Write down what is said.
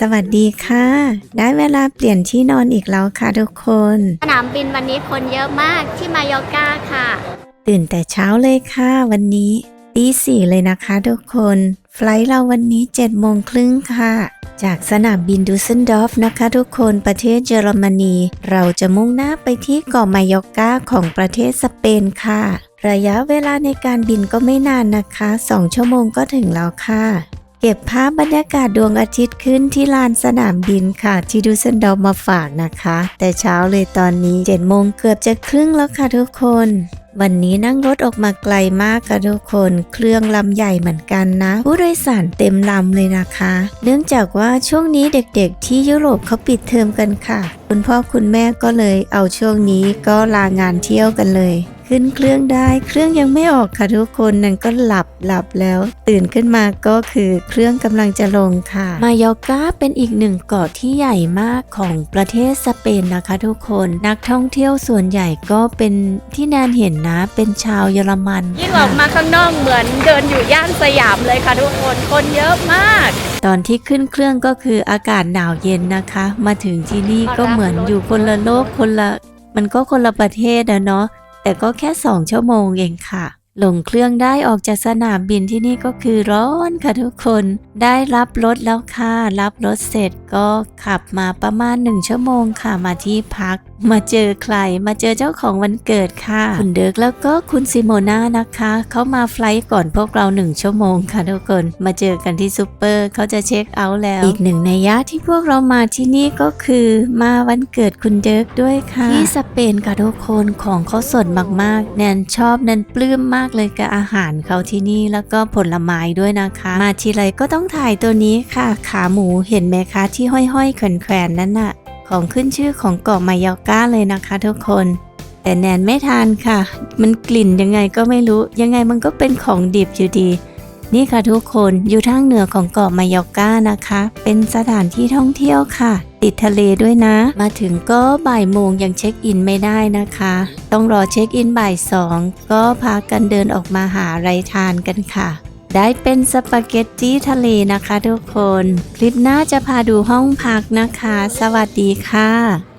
สวัสดีค่ะ ได้เวลาเปลี่ยนที่นอนอีกแล้วค่ะทุกคน สนามบินวันนี้คนเยอะมากที่มายอร์กาค่ะ ตื่นแต่เช้าเลยค่ะ วันนี้ตีสี่เลยนะคะทุกคน ไฟลท์เราวันนี้7จ็ดโมงครึ่งค่ะ จากสนามบินดูเซนดอร์ฟนะคะทุกคนประเทศเยอรมนี เราจะมุ่งหน้าไปที่เกาะมายอร์กาของประเทศสเปนค่ะ ระยะเวลาในการบินก็ไม่นานนะคะ 2 ชั่วโมงก็ถึงแล้วค่ะ เก็บภาพบรรยากาศดวงอาทิตย์ขึ้นที่ลานสนามบินค่ะที่ดูเซนดอร์ฟมาฝากนะคะ แต่เช้าเลยตอนนี้7โมงเกือบจะครึ่งแล้วค่ะทุกคน วันนี้นั่งรถออกมาไกลมากค่ะทุกคน เครื่องลำใหญ่เหมือนกันนะ ผู้โดยสารเต็มลำเลยนะคะ เนื่องจากว่าช่วงนี้เด็กๆ ที่ยุโรปเขาปิดเทอมกันค่ะ คุณพ่อคุณแม่ก็เลยเอาช่วงนี้ก็ลางานเที่ยวกันเลย ขึ้นเครื่องได้ เครื่องยังไม่ออกค่ะทุกคนนั่นก็หลับหลับแล้ว ตื่นขึ้นมาก็คือเครื่องกำลังจะลงค่ะ มายอร์กาเป็นอีกหนึ่งเกาะที่ใหญ่มากของประเทศสเปนนะคะ ทุกคนนักท่องเที่ยวส่วนใหญ่ก็เป็นที่แนนเห็นนะเป็นชาวเยอรมันยิ่งออกมาข้างนอกเหมือนเดินอยู่ย่านสยามเลยค่ะทุกคนคนเยอะมาก ตอนที่ขึ้นเครื่องก็คืออากาศหนาวเย็นนะคะ มาถึงที่นี่ก็เหมือนอยู่คนละโลกคนละมันก็คนละประเทศอะเนาะ แต่ก็แค่สองชั่วโมงเองค่ะ ลงเครื่องได้ออกจากสนามบินที่นี่ก็คือร้อนค่ะทุกคน ได้รับรถแล้วค่ะ รับรถเสร็จก็ขับมาประมาณหนึ่งชั่วโมงค่ะมาที่พัก มาเจอใคร มาเจอเจ้าของวันเกิดค่ะ คุณเดิร์กแล้วก็คุณซิโมนานะคะ เขามาไฟล์ก่อนพวกเราหนึ่งชั่วโมงค่ะทุกคน มาเจอกันที่ซูเปอร์เขาจะเช็คเอาท์แล้ว อีกหนึ่งในยะที่พวกเรามาที่นี่ก็คือมาวันเกิดคุณเดิร์กด้วยค่ะ ที่สเปนค่ะทุกคนของเขาสดมากๆแนนชอบแนนปลื้มมากเลยกับอาหารเขาที่นี่แล้วก็ผลไม้ด้วยนะคะ มาทีไรก็ต้องถ่ายตัวนี้ค่ะ ขาหมูเห็นไหมคะที่ห้อยๆแขวนๆนั่นน่ะ ของขึ้นชื่อของเกาะมายอร์กาเลยนะคะทุกคน แต่แนนไม่ทานค่ะ มันกลิ่นยังไงก็ไม่รู้ ยังไงมันก็เป็นของดิบอยู่ดี นี่ค่ะทุกคนอยู่ทางเหนือของเกาะมายอร์กานะคะ เป็นสถานที่ท่องเที่ยวค่ะ ติดทะเลด้วยนะ มาถึงก็บ่ายโมงยังเช็คอินไม่ได้นะคะ ต้องรอเช็คอินบ่ายสองก็พากันเดินออกมาหาอะไรทานกันค่ะ ได้เป็นสปาเกตตี้ทะเลนะคะทุกคน คลิปหน้าจะพาดูห้องพักนะคะ สวัสดีค่ะ